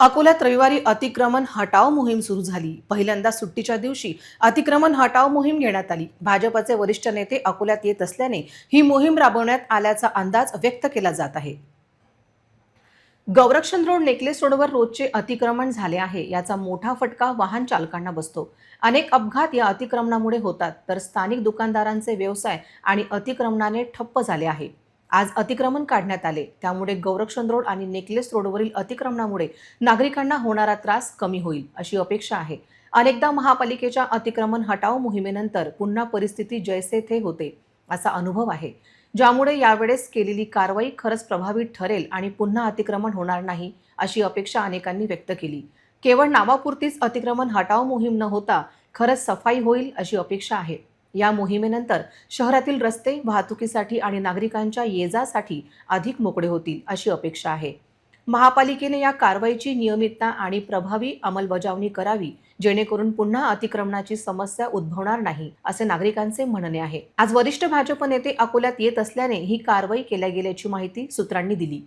अकोल्यात रविवारी अतिक्रमण हटाव मोहीम सुरू झाली. पहिल्यांदा सुट्टीच्या दिवशी अतिक्रमण हटाव मोहीम घेण्यात आली. भाजपचे वरिष्ठ नेते अकोल्यात येत असल्याने ही मोहीम राबवण्यात आल्याचा अंदाज व्यक्त केला जात आहे. गौरक्षण रोड नेकलेस रोडवर रोजचे अतिक्रमण झाले आहे. याचा मोठा फटका वाहन चालकांना बसतो. अनेक अपघात या अतिक्रमणामुळे होतात तर स्थानिक दुकानदारांचे व्यवसाय आणि अतिक्रमणाने ठप्प झाले आहे. आज अतिक्रमण काढण्यात आले. त्यामुळे गौरक्षण रोड आणि नेकलेस रोडवरील अतिक्रमणामुळे नागरिकांना होणारा त्रास कमी होईल अशी अपेक्षा आहे. अनेकदा महापालिकेच्या अतिक्रमण हटाव मोहिमेनंतर पुन्हा परिस्थिती जैसे थे होते असा अनुभव आहे. ज्यामुळे यावेळेस केलेली कारवाई खरंच प्रभावी ठरेल आणि पुन्हा अतिक्रमण होणार नाही अशी अपेक्षा अनेकांनी व्यक्त केली. केवळ नावापुरतीच अतिक्रमण हटाव मोहीम न होता खरंच सफाई होईल अशी अपेक्षा आहे. या मोहिमेनंतर शहरातील रस्ते वाहतुकीसाठी आणि नागरिकांच्या येजासाठी अधिक मोकळे होतील अशी अपेक्षा आहे. महापालिकेने या कारवाईची नियमितता आणि प्रभावी अंमलबजावणी करावी जेणेकरून पुन्हा अतिक्रमणाची समस्या उद्भवणार नाही असे नागरिकांचे म्हणणे आहे. आज वरिष्ठ भाजप नेते अकोल्यात येत असल्याने ही कारवाई केल्या गेल्याची माहिती सूत्रांनी दिली.